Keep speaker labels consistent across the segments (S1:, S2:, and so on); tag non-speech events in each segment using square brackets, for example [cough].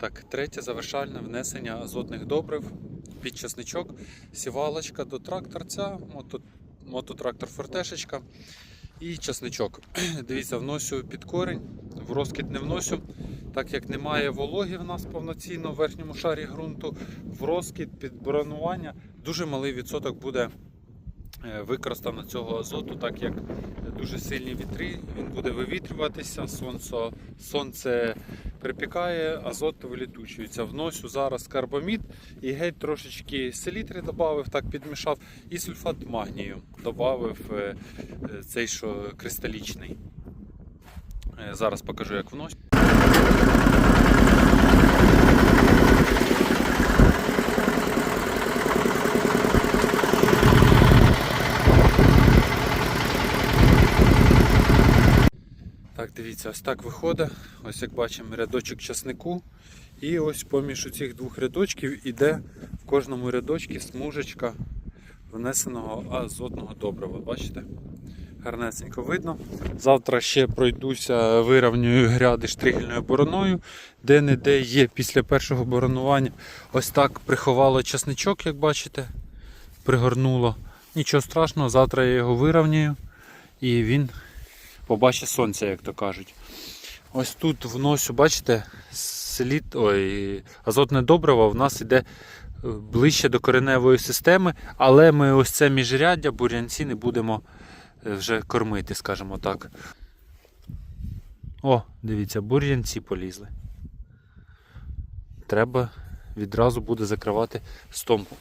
S1: Так, третє завершальне внесення азотних добрив під часничок, сівалочка до тракторця, мото, мототрактор фортешечка і часничок. [clears throat] Дивіться, вносю під корінь, в розкид не вносю, так як немає вологи в нас повноцінно в верхньому шарі ґрунту, в розкид під боронування дуже малий відсоток буде використано цього азоту, так як дуже сильні вітри, він буде вивітрюватися, сонце, сонце припікає, азот вилітучується. Вносю зараз карбамід і геть трошечки селітри додав, так підмішав, і сульфат магнію додав цей, що кристалічний. Е, Зараз покажу, як вносю. Так, дивіться, ось так виходить. Ось як бачимо, рядочок часнику. І ось поміж цих двох рядочків іде в кожному рядочці смужечка внесеного азотного добрива. Бачите? Гарнесенько видно. Завтра ще пройдуся, вирівнюю гряди штригельною бороною, де-не-де є після першого боронування. Ось так приховало часничок, як бачите, пригорнуло. Нічого страшного, завтра я його вирівнюю і він побачить сонце, як то кажуть. Ось тут вносю, бачите, слід, ой, азотне добриво в нас іде е, ближче до кореневої системи, але ми ось це міжряддя, бурянці не будемо е, вже кормити, скажімо так. О, дивіться, бур'янці полізли. Треба відразу буде закривати стомпу.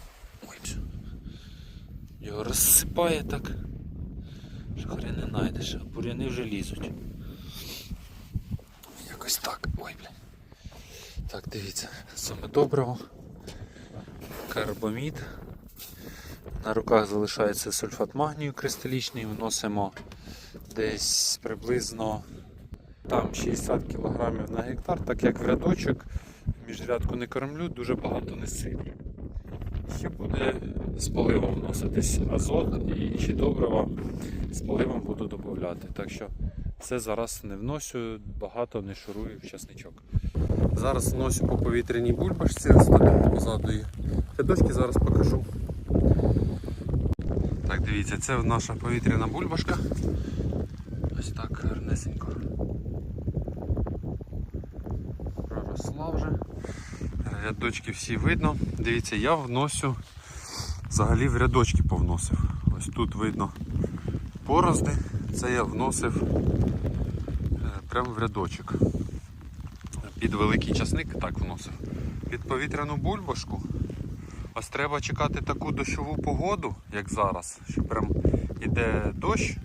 S1: Його розсипає так. Хрен не знайдеш, а буряни вже лізуть. Якось так. Ой, блядь. Так, дивіться, саме доброго. Карбамід. На руках залишається сульфат магнію кристалічний, вносимо десь приблизно там 60 кг на гектар, так як в рядочок міжрядку не кормлю, дуже багато не сиплю. Ще буде з поливом вноситись азот і інші добрива з поливом буду додати. Так що це зараз не вносю, багато не шурую в часничок. Зараз вносю по повітряній бульбашці, так позаду є рядочки, зараз покажу. Так, дивіться, це наша повітряна бульбашка. Ось так гарнесенько. Проросла вже. Рядочки всі видно. Дивіться, я вносю взагалі в рядочки повносив. Ось тут видно порозди. Це я вносив е, прямо в рядочок. Під великий часник так вносив. Під повітряну бульбашку. Ось треба чекати таку дощову погоду, як зараз, що прям іде дощ,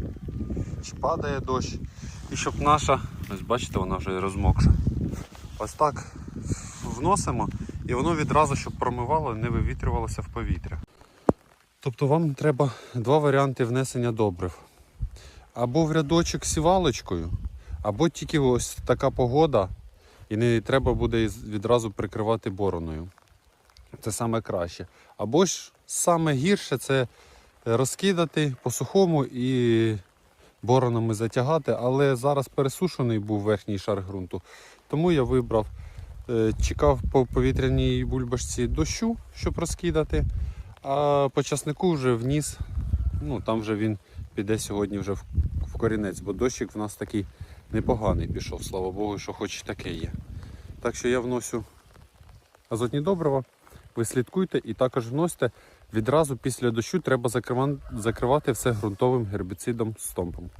S1: чи падає дощ. І щоб наша, ось бачите, вона вже розмокша. Ось так вносимо і воно відразу, щоб промивало, не вивітрювалося в повітря. Тобто вам треба два варіанти внесення добрив. Або в рядочок сівалочкою, або тільки ось така погода, і не треба буде відразу прикривати бороною. Це саме краще. Або ж саме гірше це розкидати по сухому і боронами затягати, але зараз пересушений був верхній шар ґрунту. Тому я вибрав, чекав по повітряній бульбашці дощу, щоб розкидати, а по часнику вже вніс. Ну там вже він піде сьогодні вже в, в корінець, бо дощик в нас такий непоганий пішов, слава Богу, що хоч таке є. Так що я вносю азотні добрива, ви слідкуйте і також вносите. Відразу після дощу треба закривати все ґрунтовим гербіцидом стомпом.